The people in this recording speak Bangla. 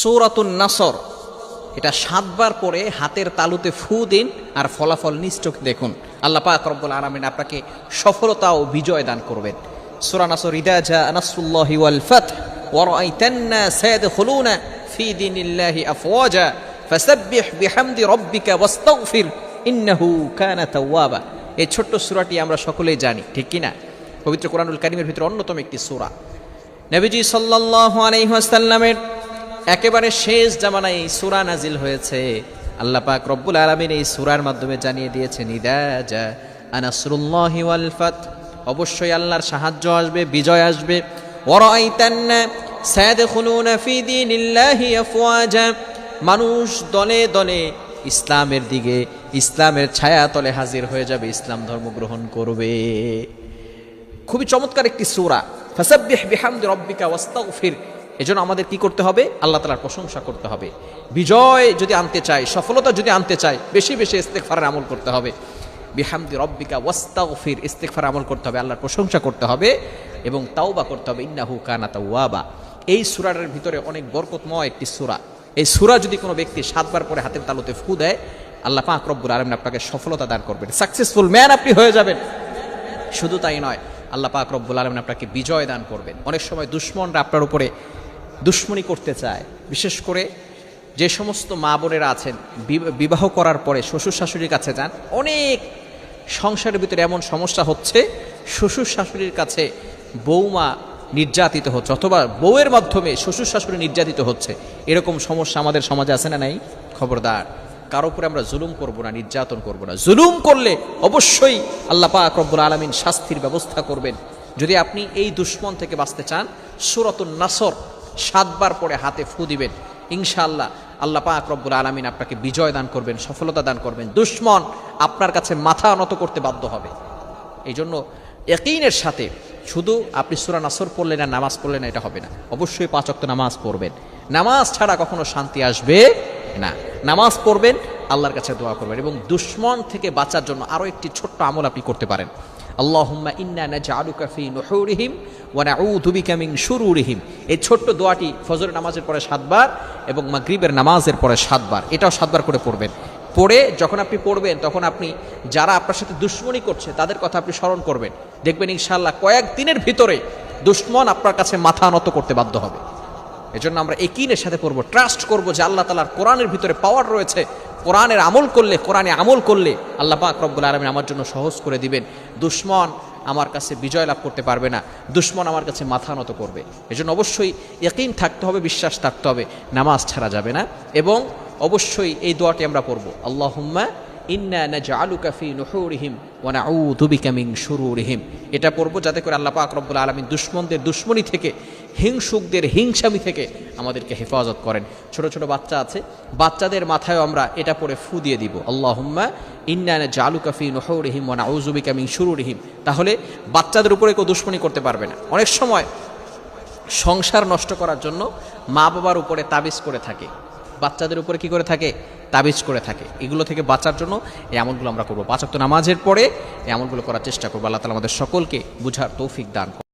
সৌরাতুন নাসর। এটা সাতবার পরে হাতের তালুতে ফু দিন আর ফলাফল নিশ্চোখ দেখুন। আল্লাহ পাক রব্বুল আলামিন আপনাকে সফলতা ও বিজয় দান করবেন। সূরা নাসর, ইদা জা নাসরুল্লাহি ওয়াল ফাত ওয়া রাআইতান্না সায়াদখুলুনা ফি দীনিল্লাহি আফওয়াজা, ফাসাব্বিহ বিহামদি রাব্বিকা ওয়াস্তাগফির, ইন্নাহু কানা তাওয়াবা। এই ছোট্ট সূরাটি আমরা সকলেই জানি, ঠিক কি না পবিত্র কোরআনুল কারীমের ভিতরে অন্যতম একটি সূরা। নবীজি সাল্লাল্লাহু আলাইহি ওয়াসাল্লামের একেবারে শেষ জামানায় এই সূরা নাজিল হয়েছে। আল্লাহ পাক রব্বুল আলামিন এই সুরার মাধ্যমে জানিয়ে দিয়েছেন অবশ্যই আল্লাহর সাহায্য আসবে, বিজয় আসবে। মানুষ দলে দলে ইসলামের দিকে, ইসলামের ছায়া তলে হাজির হয়ে যাবে, ইসলাম ধর্ম গ্রহণ করবে। খুবই চমৎকার একটি সূরা। ফাসাব্বিহ বিহামদি রব্বিকা ওয়াস্তাগফির। এজন্য আমাদের কি করতে হবে? আল্লাহ তাআলার প্রশংসা করতে হবে। বিজয় যদি আনতে চাই সফলতা যদি আনতে চাই বেশি বেশি ইস্তেগফারের আমল করতে হবে। বিহামদি রব্বিকা ওয়াস্তাগফির ইস্তেগফার আমল করতে হবে, আল্লাহর প্রশংসা করতে হবে এবং তাওবা করতে হবে। ইন্নাহু কানা তাওয়াবা। এই সূরার ভিতরে অনেক বরকতময় একটি সুরা। এই সুরা যদি কোনো ব্যক্তি সাতবার পরে হাতের তালুতে ফু দেয়, আল্লাহ পাক রব্বুল আলামিন আপনাকে সফলতা দান করবেন। সাকসেসফুল ম্যান আপনি হয়ে যাবেন। শুধু তাই নয়, আল্লাহ পাক রব্বুল আলমিন আপনাকে বিজয় দান করবেন। অনেক সময় দুশ্মনরা আপনার উপরে দুশ্মনী করতে চায়। বিশেষ করে যে সমস্ত মা বোনেরা আছেন, বিবাহ করার পরে শ্বশুর শাশুড়ির কাছে যান, অনেক সংসারের ভিতরে এমন সমস্যা হচ্ছে, শ্বশুর শাশুড়ির কাছে বৌমা নির্যাতিত হচ্ছে, অথবা বউয়ের মাধ্যমে শ্বশুর শাশুড়ি নির্যাতিত হচ্ছে। এরকম সমস্যা আমাদের সমাজে আছে না নাই? খবরদার, কারও উপরে আমরা জুলুম করব না, নির্যাতন করব না। জুলুম করলে অবশ্যই আল্লাহ পাক রব্বুল আলমিন শাস্তির ব্যবস্থা করবেন। যদি আপনি এই দুশ্মন থেকে বাঁচতে চান, সুরতুন নাসর সাতবার পরে হাতে ফু দিবেন। ইনশাআল্লাহ আল্লাহ পাক রব্বুল আলমিন আপনাকে বিজয় দান করবেন, সফলতা দান করবেন। দুশ্মন আপনার কাছে মাথা নত করতে বাধ্য হবে। এই জন্য একইনের সাথে শুধু আপনি সুরা নাসর পড়লেন আর নামাজ পড়লেন এটা হবে না। অবশ্যই পাঁচ অক্ত নামাজ পড়বেন। নামাজ ছাড়া কখনো শান্তি আসবে না। নামাজ পড়বেন, আল্লাহর কাছে দোয়া করবেন এবং দুশ্মন থেকে বাঁচার জন্য আরও একটি ছোট্ট আমল আপনি করতে পারেন। আল্লাহুম্মা ইন্না নাজআলুকা ফি নুহুরিহিম ওয়া নাউযু বিকা মিন শুরুরিহিম। এই ছোট্ট দোয়াটি ফজরের নামাজের পরে সাতবার এবং মাগরিবের নামাজের পরে সাতবার। এটাও সাতবার করে পড়বেন। পড়ে যখন আপনি পড়বেন, তখন আপনি যারা আপনার সাথে দুশ্মনী করছে, তাদের কথা আপনি স্মরণ করবেন। দেখবেন ইনশাল্লাহ কয়েক দিনের ভিতরে দুশ্মন আপনার কাছে মাথা নত করতে বাধ্য হবে। এজন্য আমরা একিনের সাথে পড়ব। ট্রাস্ট করব যে আল্লাহ তালার কোরআনের ভিতরে পাওয়ার রয়েছে। কোরআনের আমল করলে, কোরআনে আমল করলে আল্লাহ পাক রব্বুল আলমিন আমার জন্য সহজ করে দিবেন। দুশ্মন আমার কাছে বিজয় লাভ করতে পারবে না। দুশ্মন আমার কাছে মাথা নত করবে। এজন্য অবশ্যই একই থাকতে হবে, বিশ্বাস থাকতে হবে। নামাজ ছাড়া যাবে না। এবং অবশ্যই এই দোয়াটি আমরা পড়ব। আল্লাহুম্মা ইন্না নাজআলুকা ফি নুহুরিহিম ওয়া নাউযু বিকা মিন শুরুরিহিম। এটা পড়ব যাতে করে আল্লাহ পাক রব্বুল আলামিন দুশমনদের দুশমনি থেকে, হিংসুকদের হিংসামি থেকে আমাদেরকে হেফাজত করেন। ছোট ছোট বাচ্চা আছে, বাচ্চাদের মাথায় আমরা এটা পড়ে ফু দিয়ে দিব। আল্লাহুম্মা ইন্না নাজআলুকা ফি নুহুরিহিম বিকা মিন শুরুরিহিম। তাহলে বাচ্চাদের উপরে কেউ দুশমনি করতে পারবে না। অনেক সময় সংসার নষ্ট করার জন্য মা বাবার উপরে তাবিজ করে থাকে। বাচ্চাদের উপরে কি করে থাকে? তাবিজ করে থাকে। এগুলো থেকে বাঁচার জন্য এই আমলগুলো আমরা করব। পাঁচক নামাজের পরে এই আমলগুলো করার চেষ্টা করব। আল্লাহ তালা আমাদের সকলকে বুঝার তৌফিক দান।